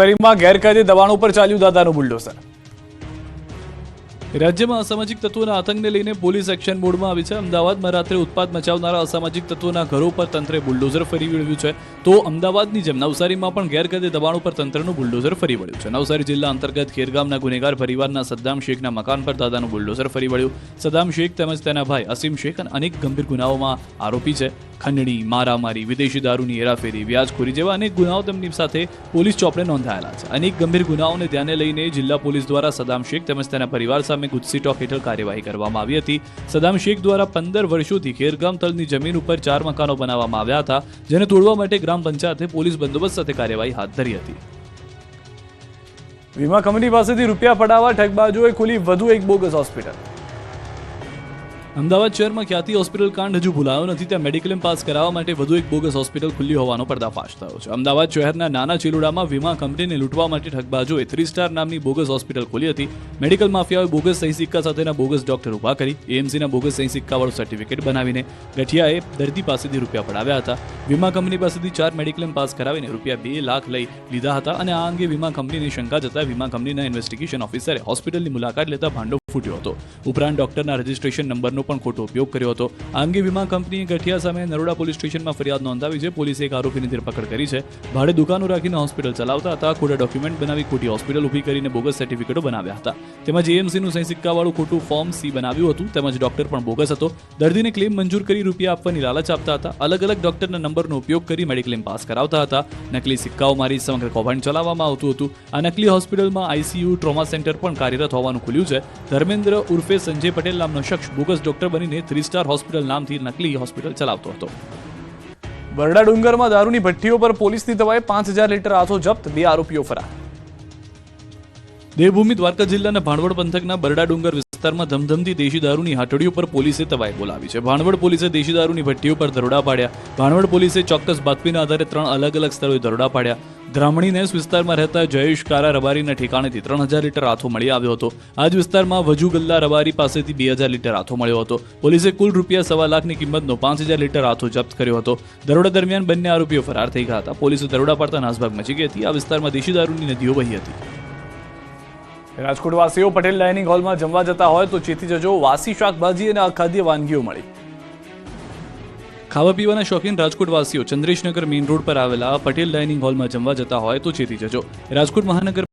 નવસારીમાં ગેરકાયદે દબાણો ઉપર ચાલ્યું દાદાનું બુલડોઝર. રાજ્યમાં અસામાજિક તત્વોના આતંકને લઈને પોલીસ એક્શન મોડમાં આવી છે. અમદાવાદમાં રાત્રે ઉત્પાદ મચાવનારા અસામાજિક તત્વોના ઘરો પર તંત્રે બુલડોઝર ફરી વળ્યું છે. તો અમદાવાદની જેમ નવસારીમાં પણ ગેરકાયદે દબાણ પર તંત્રનું બુલડોઝર ફરી વળ્યું છે. નવસારી જિલ્લા અંતર્ગત ખેરગામના ગુનેગાર પરિવારના સદ્દામ શેખના મકાન પર દાદાનું બુલડોઝર ફરી વળ્યું. સદ્દામ શેખ તેમજ તેના ભાઈ અસીમ શેખ અને અનેક ગંભીર ગુનાઓમાં આરોપી છે. ખંડણી, મારામારી, વિદેશી દારૂની હેરાફેરી, વ્યાજખોરી જેવા અનેક ગુનાઓ તેમની સાથે પોલીસ ચોપડે નોંધાયેલા છે. અનેક ગંભીર ગુનાઓને ધ્યાને લઈને જિલ્લા પોલીસ દ્વારા સદામ શેખ તેમજ તેના પરિવાર સામે ગુજસી ટોક હેઠળ કાર્યવાહી કરવામાં આવી હતી. સદામ શેખ દ્વારા પંદર વર્ષોથી ખેરગામ તળની જમીન ઉપર ચાર મકાનો બનાવવામાં આવ્યા હતા, જેને તોડવા માટે ગ્રામ પંચાયતે પોલીસ બંદોબસ્ત સાથે કાર્યવાહી હાથ ધરી હતી. વીમા કંપની પાસેથી રૂપિયા પડાવવા ઠગબાજોએ ખોલી વધુ એક બોગસ હોસ્પિટલ. અમદાવાદ શહેરમાં ખ્યાતિ હોસ્પિટલ કાંડ હજુ ભૂલાયો નથી. ત્યાં મેડિક્લેમ પાસ કરાવવા માટે વધુ એક બોગસ હોસ્પિટલ ખુલ્લી હોવાનો પર્દાફાશ થયો છે. અમદાવાદ શહેરના નાના ચિલુડામાં વીમા કંપનીને લૂંટવા માટે ઠગબાજોએ થ્રી સ્ટાર નામની બોગસ હોસ્પિટલ ખોલી હતી. મેડિકલ માફિયાઓએ બોગસ સહી સિક્કા સાથેના બોગસ ડોક્ટર ઊભા કરી એએમસીના બોગસ સહી સિક્કાવાળું સર્ટિફિકેટ બનાવીને ગઠિયાએ દર્દી પાસેથી રૂપિયા પડાવ્યા હતા. વીમા કંપની પાસેથી ચાર મેડિક્લેમ પાસ કરાવીને રૂપિયા બે લાખ લઈ લીધા હતા અને આ અંગે વીમા કંપનીની શંકા જતા વીમા કંપનીના ઇન્વેસ્ટિગેશન ઓફિસરે હોસ્પિટલની મુલાકાત લેતા ભાંડો ફૂટ્યો હતો. ઉપરાંત ડોક્ટરના રજિસ્ટ્રેશન નંબરનો પણ ખોટો ઉપયોગ કર્યો હતો. આ અંગે વીમા કંપનીએ ગઠિયા સામે નરોડા પોલીસ સ્ટેશનમાં ફરિયાદ નોંધાવી છે. પોલીસે એક આરોપીની ધરપકડ કરી છે. ભાડે દુકાનો રાખીને હોસ્પિટલ ચલાવતા હતા. ખોટા ડોક્યુમેન્ટ બનાવી ખોટી હોસ્પિટલ ઊભી કરીને બોગસ સર્ટિફિકેટો બનાવ્યા હતા. તેમજ એએમસીનું સહી સિક્કાવાળું ખોટું ફોર્મ સી બનાવ્યું હતું. તેમજ ડોક્ટર પણ બોગસ હતો. દર્દીને ક્લેમ મંજૂર કરી રૂપિયા આપવાની લાલચ આપતા હતા. અલગ અલગ ડોક્ટરના નંબરનો ઉપયોગ કરી મેડિક્લેમ પાસ કરાવતા હતા. નકલી સિક્કાઓ મારી સમગ્ર કૌભાંડ ચલાવવામાં આવતું હતું. આ નકલી હોસ્પિટલમાં આઈસીયુ ટ્રોમા સેન્ટર પણ કાર્યરત હોવાનું ખુલ્યું છે. ધર્મેન્દ્ર ઉર્ફે સંજય પટેલ નામનો શખ્સ બોગસ ડોક્ટર બનીને થ્રી સ્ટાર હોસ્પિટલ નામથી નકલી હોસ્પિટલ ચલાવતો હતો. બરડા ડુંગરમાં દારૂની ભઠ્ઠીઓ પર પોલીસની દવાએ પાંચ હજાર લીટર આથો જપ્ત, બે આરોપીઓ ફરાર. દેવભૂમિ દ્વારકા જિલ્લાના ભાણવડ પંથકના બરડા ડુંગર વિસ્તારમાં ધમધમતી દેશી દારૂની હાટડીઓ પર પોલીસે તવાઈ બોલાવી છે. ભાણવડ પોલીસે દેશી દારૂની ભઠ્ઠીઓ પર દરોડા પાડ્યા. ભાણવડ પોલીસે ચોક્કસ બાતમીના આધારે ત્રણ અલગ અલગ સ્થળોએ દરોડા પાડ્યા. ગ્રામણી નેસ વિસ્તારમાં રહેતા જયેશ કારા રબારીના ઠેકાણેથી ત્રણ હજાર લીટર આથો મળી આવ્યો હતો. આ જ વિસ્તારમાં વજુ ગલ્લા રબારી પાસેથી બે હજાર લીટર આથો મળ્યો હતો. પોલીસે કુલ રૂપિયા સવા લાખની કિંમતનો પાંચ હજાર લીટર આથો જપ્ત કર્યો હતો. દરોડા દરમિયાન બંને આરોપીઓ ફરાર થઈ ગયા હતા. પોલીસે દરોડા પાડતા નાસભાગ મચી ગઈ હતી. આ વિસ્તારમાં દેશી દારૂની નદીઓ વહી હતી. રાજકોટવાસીઓ પટેલ ડાઇનિંગ હોલમાં જમવા જતા હોય તો ચેતી જજો વાસી શાકભાજી અને અખાદ્ય વાનગીઓ મળી. ખાવા પીવાના શોખીન રાજકોટવાસીઓ ચંદ્રેશનગર મેઇન રોડ પર આવેલા પટેલ ડાઇનિંગ હોલમાં જમવા જતા હોય તો ચેતી જજો. રાજકોટ મહાનગર